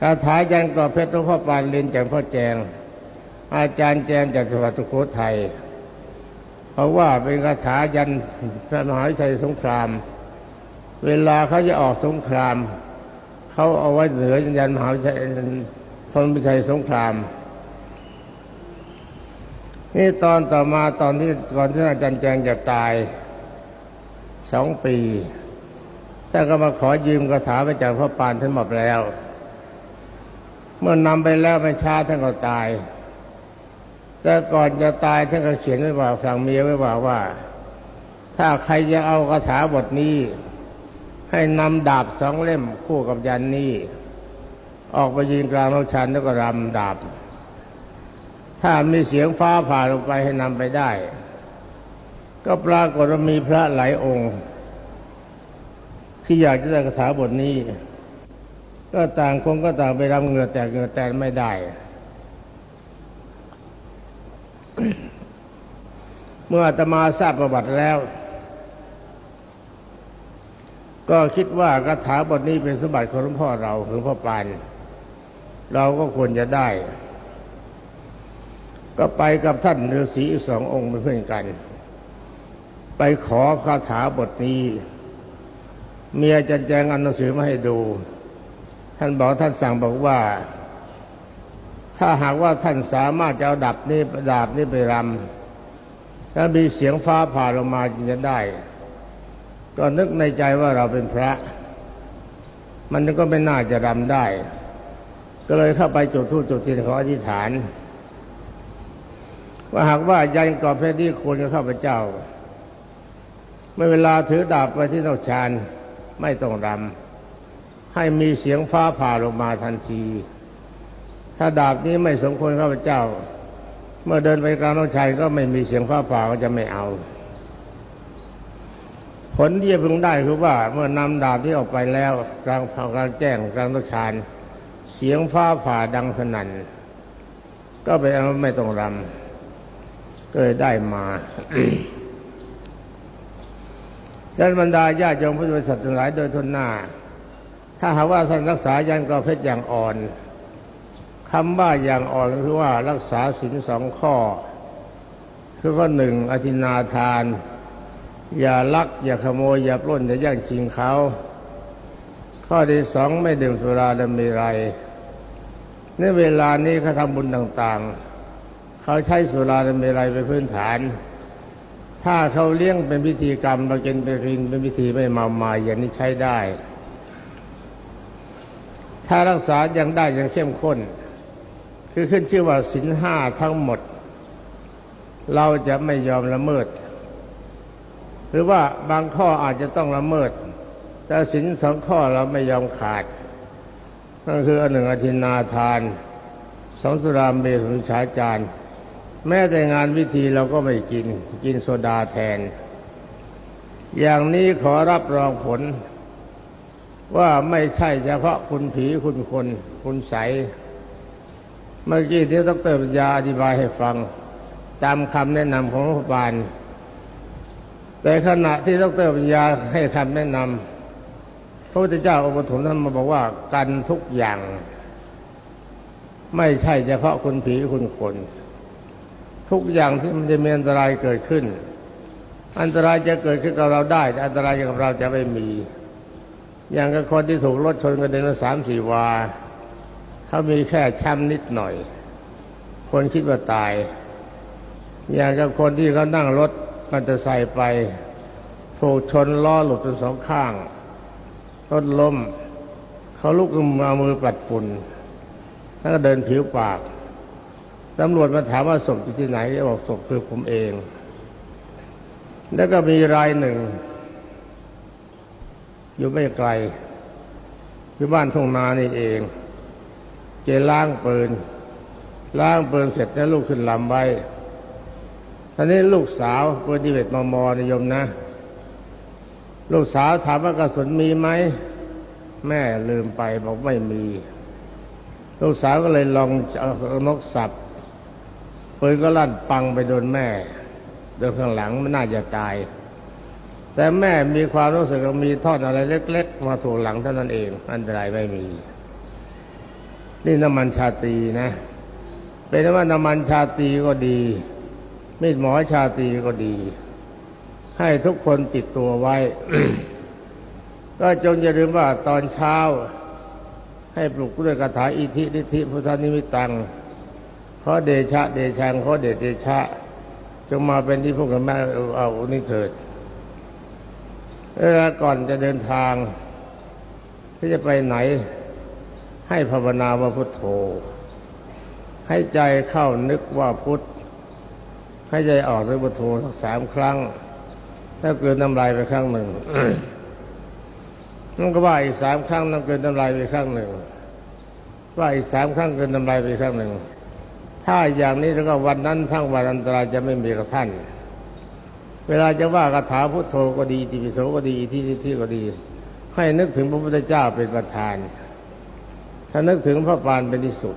คาถายันกรอบเพชรหลวงพ่อปานเรียนจากพ่อแจง อาจารย์แจงจากจังหวัดสุโขทัยเพราะว่าเป็นคาถายันพระมหาวิชัยสงคราม เวลาเขาจะออกสงคราม เขาเอาไว้เหนือยันมหาวิชัยธนวิชัยสงครามนี่ตอนต่อมาตอนที่ก่อนที่อาจารย์แจงจะตายสองปีท่านก็มาขอยืมคาถาไปจากพระปานท่านหมดแล้ว เมื่อนำไปแล้วไม่ช้าท่านก็ตาย แต่ก่อนจะตายท่านก็เขียนไว้ว่าสั่งเมียไว้ว่าว่า ถ้าใครจะเอาคาถาบทนี้ ให้นำดาบสองเล่มคู่กับยันนี้ ออกไปยืนกลางโลชันแล้วก็รำดาบ ถ้ามีเสียงฟ้าผ่าลงไปให้นำไปได้ ก็ปรากฏว่ามีพระหลายองค์ ที่อยากจะได้คาถาบทนี้ ก็ต่างคนก็ต่างไปรับเหงื่อแตกเหงื่อแตนไม่ได้ เมื่ออาตมาทราบประวัติแล้ว ก็คิดว่าคาถาบทนี้เป็นสมบัติของหลวงพ่อเราหลวงพ่อปานเราก็ควรจะได้ ก็ไปกับท่านฤาษีอีสององค์เป็นเพื่อนกัน ไปขอคาถาบทนี้ เมียจะแจงอันหนังสือมาให้ดู ท่านบอกท่านสั่งบอกว่า ถ้าหากว่าท่านสามารถจะเอาดับนี้ดาบนี้ไปรำแล้วมีเสียงฟ้าผ่าลงมาจึงจะได้ ก็นึกในใจว่าเราเป็นพระ มันก็ไม่น่าจะรำได้ ก็เลยเข้าไปจุดธูปจุดเทียนขออธิษฐาน ว่าหากว่ายันกรอบเพชรที่ควรกับข้าพเจ้าเมื่อเวลาถือดาบไปที่นอกชานไม่ต้องรำ ให้มีเสียงฟ้าผ่าลงมาทันที ถ้าดาบนี้ไม่สมควรข้าพเจ้า เมื่อเดินไปกลางนอกชายก็ไม่มีเสียงฟ้าผ่าก็จะไม่เอา ผลที่จะพึงได้คือว่า เมื่อนำดาบที่ออกไปแล้วกลางเผากลางแจ้งกลางนอกชานเสียงฟ้าผ่าดังสนั่นก็ไปเอาไม่ต้องรำก็เลยได้มาท่านบรรดาญาติโยมพุทธบริษัททั้งหลายโดยทุนหน้า ถ้าหากว่าท่านรักษายันกรอบเพชรอย่างอ่อนคำว่าอย่างอ่อนคือว่ารักษาศีลสองข้อ คือข้อหนึ่งอธินาทาน อย่าลัก อย่าขโมย อย่าปล้น อย่าแย่งชิงเขา ข้อที่สองไม่ดื่มสุราดมีไร ในเวลานี้เขาทำบุญต่างๆ เขาใช้สุราดมีไรเป็นพื้นฐาน ถ้าเขาเลี้ยงเป็นพิธีกรรมเรากินไปกินเป็นพิธีไม่เมามายอย่างนี้ใช้ได้ ถ้ารักษายังได้ยังเข้มข้น คือขึ้นชื่อว่าสินห้าทั้งหมด เราจะไม่ยอมละเมิด หรือว่าบางข้ออาจจะต้องละเมิด แต่สินสองข้อเราไม่ยอมขาดนั่นคืออันหนึ่งอธินาทานสองสุรามเมสุนชาจารย์แม้แต่งานวิธีเราก็ไม่กินกินโซดาแทน อย่างนี้ขอรับรองผล ว่าไม่ใช่เฉพาะคุณผีคุณคน คุณใส เมื่อกี้ที่ดรปัญญาอธิบายให้ฟัง ตามคำแนะนำของรัฐบาล แต่ขณะที่ดรปัญญาให้คำแนะนำพระพุทธเจ้าองค์ปฐมท่านมาบอกว่ากันทุกอย่าง ไม่ใช่เฉพาะคุณผีคุณคน ทุกอย่างที่มันจะมีอันตรายเกิดขึ้น อันตรายจะเกิดขึ้นกับเราได้ อันตรายกับเราจะไม่มี อย่างกับคนที่ถูกรถชนกระเด็นละสามสี่วาเขามีแค่ช้ำนิดหน่อย คนคิดว่าตาย อย่างกับคนที่เขานั่งรถมันจะใส่ไป ถูกชนล้อหลุดเป็นสองข้าง รถล้ม เขาลุกขึ้นมามือปัดฝุ่น แล้วก็เดินผิวปากตำรวจมาถามว่าศพอยู่ที่ไหนก็บอกศพคือผมเอง แล้วก็มีรายหนึ่ง อยู่ไม่ไกลอยู่บ้านทุ่งนานี่เอง เจล้างปืน ล้างปืนเสร็จแล้วลูกขึ้นลำไว้ตอนนี้ลูกสาวปืนที่เวทมมอนิยมนะ ลูกสาวถามว่ากระสุนมีไหม แม่ลืมไปบอกไม่มี ลูกสาวก็เลยลองเอานกสับปืนก็ลั่นปังไปโดนแม่ โดนข้างหลังมันน่าจะตาย แต่แม่มีความรู้สึกมีทอดอะไรเล็ก ๆ มาถูกหลังเท่านั้นเอง อันตรายไม่มี นี่น้ำมันชาตีนะ เป็นว่าน้ำมันชาตีก็ดีมีดหมอชาตีก็ดี ให้ทุกคนติดตัวไว้ ก็จงอย่าลืมว่าตอนเช้า ให้ปลุกด้วยคาถาอิทิฤทธิพุทธนิมิตังเพราะเดชะเดชังเพราะเดชเดชะ จงมาเป็นที่พวกกันแม่เอาเอานี่เถิด เวลาก่อนจะเดินทาง ที่จะไปไหน ให้ภาวนาว่าพุทโธ ให้ใจเข้านึกว่าพุทธให้ใจออกด้วยพุทโธสักสามครั้ง ถ้าเกินน้ำลายไปครั้งหนึ่งนั่นก็ว่าอีกสามครั้งนั่นเกินน้ำลายไปครั้งหนึ่ง ว่าอีกสามครั้งเกินน้ำลายไปครั้งหนึ่ง ถ้าอย่างนี้แล้วก็วันนั้นทั้งวันอันตรายจะไม่มีกับท่าน เวลาจะว่าคาถาพุทโธก็ดีติปิโสก็ดีที่ที่ที่ก็ดี ให้นึกถึงพระพุทธเจ้าเป็นประธาน ถ้านึกถึงพระปานเป็นที่สุด